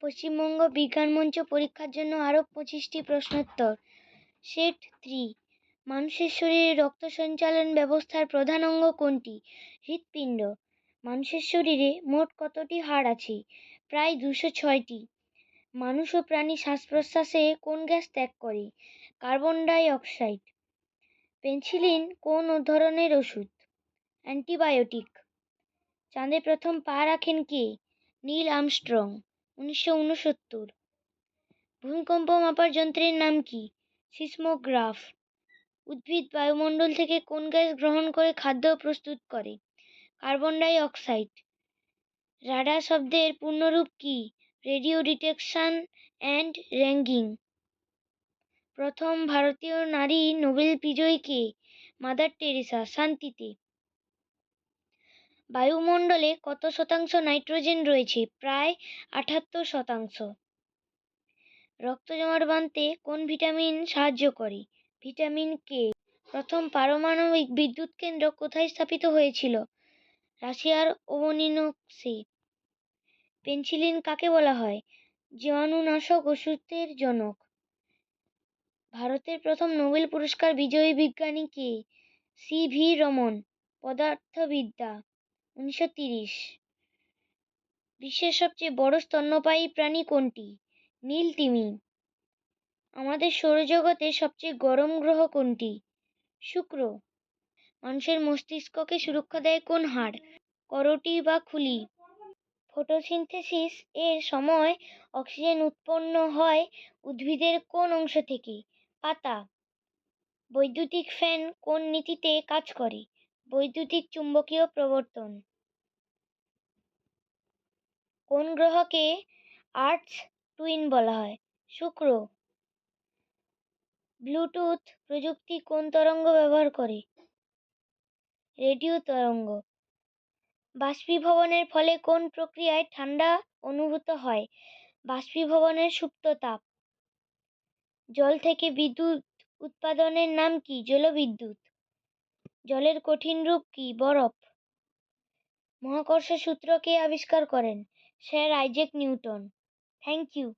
পশ্চিমবঙ্গ বিজ্ঞান মঞ্চ পরীক্ষার জন্য আরও পঁচিশটি প্রশ্নোত্তর। সেট থ্রি, মানুষের শরীরে রক্ত সঞ্চালন ব্যবস্থার প্রধান অঙ্গ কোনটি? হৃৎপিণ্ড, মানুষের শরীরে মোট কতটি হাড় আছে? প্রায় দুশো ছয়টি। মানুষ ও প্রাণী শ্বাস প্রশ্বাসে কোন গ্যাস ত্যাগ করে? Carbon die oxide. পেনসিলিন কোন ধরনের ওষুধ? অ্যান্টিবায়োটিক। চাঁদে প্রথম পা রাখেন কে? নীল আর্মস্ট্রং উনিশশো উনসত্তর। ভূমিকম্প মাপার যন্ত্রের নাম কি? সিসমোগ্রাফ। উদ্ভিদ বায়ুমণ্ডল থেকে কোন গ্যাস গ্রহণ করে খাদ্য প্রস্তুত করে? কার্বন ডাই অক্সাইড রাডার শব্দের পূর্ণরূপ কি? রেডিও ডিটেকশন অ্যান্ড র্যাঙ্গিং প্রথম ভারতীয় নারী নোবেল বিজয়ী কে? মাদার টেরেসা, শান্তিতে। বায়ুমণ্ডলে কত শতাংশ নাইট্রোজেন রয়েছে? প্রায় আটাত্তর শতাংশ। রক্ত জমাট বাঁধতে কোন ভিটামিন সাহায্য করে? ভিটামিন কে প্রথম পারমাণবিক বিদ্যুৎ কেন্দ্র কোথায় স্থাপিত হয়েছিল? রাশিয়ার ওভনিনক্সে। পেনসিলিন কাকে বলা হয়? জীবাণুনাশক ওষুধের জনক। ভারতের প্রথম নোবেল পুরস্কার বিজয়ী বিজ্ঞানী কে? সি ভি রমন, পদার্থবিদ্যা। উনিশশো তিরিশ। বিশ্বের সবচেয়ে বড় স্তন্যপায়ী প্রাণী কোনটি? নীল তিমি। আমাদের সৌরজগতের সবচেয়ে গরম গ্রহ কোনটি? শুক্র। মানুষের মস্তিষ্ককে সুরক্ষা দেয় কোন হাড়? করোটি বা খুলি। ফটোসিনথেসিস এর সময় অক্সিজেন উৎপন্ন হয় উদ্ভিদের কোন অংশ থেকে? পাতা। বৈদ্যুতিক ফ্যান কোন নীতিতে কাজ করে? বৈদ্যুতিক চুম্বকীয় প্রবর্তন। কোন গ্রহকে আর্থ টুইন বলা হয়? শুক্র। ব্লুটুথ প্রযুক্তি কোন তরঙ্গ ব্যবহার করে? রেডিও তরঙ্গ। বাষ্পীভবনের ফলে কোন প্রক্রিয়ায় ঠান্ডা অনুভূত হয়? বাষ্পীভবনের সুপ্ত তাপ। জল থেকে বিদ্যুৎ উৎপাদনের নাম কি? জলবিদ্যুৎ। জলের কঠিন রূপ কি? বরফ। মহাকর্ষ সূত্র কে আবিষ্কার করেন sir Isaac Newton. Thank you.